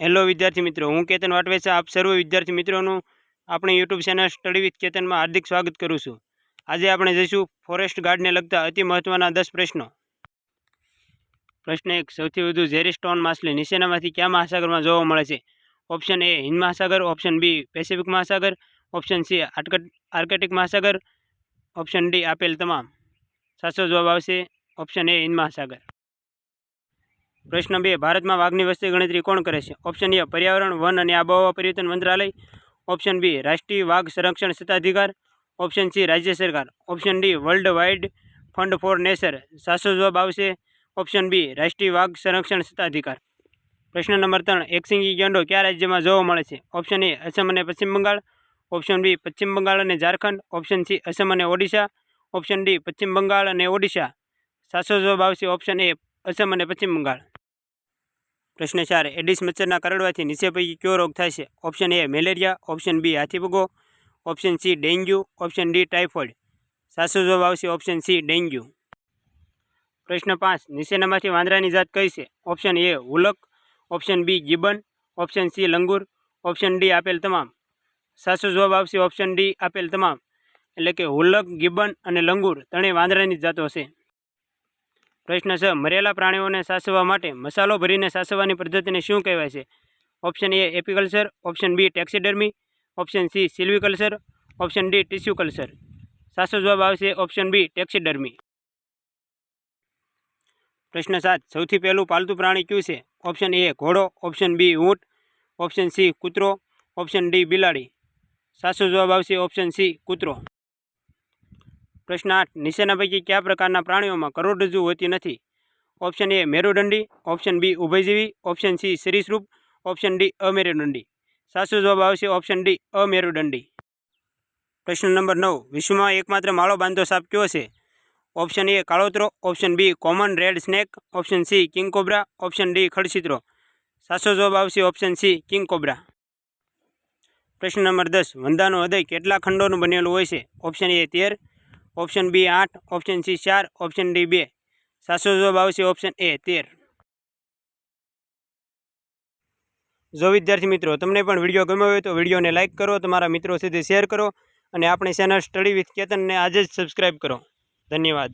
Hello વિદ્યાર્થી મિત્રો, હું કેતન વાટવેસા, આપ સર્વ વિદ્યાર્થી મિત્રોનું આપણે યુટ્યુબ ચેનલ સ્ટડી વિથ કેતનમાં હાર્દિક સ્વાગત કરું છું. આજે આપણે જઈશું ફોરેસ્ટ ગાર્ડને લગતા અતિ મહત્ત્વના દસ પ્રશ્નો. પ્રશ્ન એક, સૌથી વધુ ઝેરી સ્ટોન માછલી નીચેનામાંથી કયા મહાસાગરમાં જોવા મળે છે? ઓપ્શન એ, હિન્દ મહાસાગર. ઓપ્શન બી, પેસિફિક મહાસાગર. ઓપ્શન સી આર્કટિક મહાસાગર. ઓપ્શન ડી, આપેલ તમામ. સાચો જવાબ આવશે ઓપ્શન એ, હિન્દ મહાસાગર. પ્રશ્ન બે, ભારતમાં વાઘની વસ્તી ગણતરી કોણ કરે છે? ઓપ્શન એ પર્યાવરણ, વન અને આબોહવા પરિવર્તન મંત્રાલય. ઓપ્શન બી રાષ્ટ્રીય વાઘ સંરક્ષણ સત્તાધિકાર. ઓપ્શન સી રાજ્ય સરકાર. Option D World Wide Fund for Nature સાચો જવાબ આવશે ઓપ્શન બી રાષ્ટ્રીય વાઘ સંરક્ષણ સત્તાધિકાર. પ્રશ્ન નંબર ત્રણ, એકસિંગી ગેંડો કયા રાજ્યમાં જોવા મળે છે? ઓપ્શન એ અસમ અને પશ્ચિમ બંગાળ. ઓપ્શન બી પશ્ચિમ બંગાળ અને ઝારખંડ. ઓપ્શન સી અસમ અને ઓડિશા. ઓપ્શન ડી પશ્ચિમ બંગાળ અને ઓડિશા. સાચો જવાબ આવશે ઓપ્શન એ અસમ અને પશ્ચિમ બંગાળ. પ્રશ્ન ચાર, એડિસ મચ્છરના કરડવાથી નીચે પૈકી કયો રોગ થાય છે? Option A, malaria. Option B હાથીપગો option C, dengue. Option D, typhoid. સાચો જવાબ આવશે ઓપ્શન સી, ડેન્ગ્યુ. પ્રશ્ન પાંચ, નીચેનામાંથી વાંદરાની જાત કઈ છે? Option A, hoolock. Option B, gibbon. Option C, langur. Option D, આપેલ તમામ. સાચો જવાબ આવશે ઓપ્શન ડી, આપેલ તમામ. એટલે કે હુલક, ગિબન અને લંગુર, ત્રણેય વાંદરાની જાતો છે. પ્રશ્ન છે, મરેલા પ્રાણીઓને સાસવવા માટે મસાલો ભરીને સાસવવાની પદ્ધતિને શું કહેવાય છે? Option A apiculture option B taxidermy, option C silviculture, option D tissue culture સાચો જવાબ આવશે ઓપ્શન બી ટેક્સીડર્મી. પ્રશ્ન સાત, સૌથી પહેલું પાલતુ પ્રાણી કયું છે? ઓપ્શન એ ઘોડો, ઓપ્શન બી ઊંટ, ઓપ્શન સી કૂતરો, ઓપ્શન ડી બિલાડી. સાચો જવાબ આવશે ઓપ્શન સી કૂતરો. પ્રશ્ન આઠ નીચેના પૈકી કયા પ્રકારના પ્રાણીઓમાં કરોડરજ્જુ હોતી નથી? ઓપ્શન એ મેરુદંડી. ઓપ્શન બી ઉભયજીવી. ઓપ્શન સી સરીસરૂપ ઓપ્શન ડી અમેરુદંડી. સાચો જવાબ આવશે ઓપ્શન ડી અમેરુદંડી. પ્રશ્ન નંબર નવ, વિશ્વમાં એકમાત્ર માળો બાંધતો સાપ કયો છે? Option A કાળોતરો. Option B common red snake. Option C king cobra. Option D ખડચિત્રો સાચો જવાબ આવશે ઓપ્શન સી કિંગ કોબ્રા. પ્રશ્ન નંબર દસ, વંદાનું હૃદય કેટલા ખંડોનું બનેલું હોય છે? ઓપ્શન એ તેર. ઓપ્શન બી આઠ, ઓપ્શન સી ચાર, ઓપ્શન ડી બે. સાચો જવાબ આવશે ઓપ્શન એ તેર. જો વિદ્યાર્થી મિત્રો, તમને પણ વીડિયો ગમ્યો હોય તો વિડીયોને લાઇક કરો, તમારા મિત્રો સુધી શેર કરો અને આપણી ચેનલ સ્ટડી વિથ કેતનને આજે જ સબસ્ક્રાઈબ કરો. ધન્યવાદ.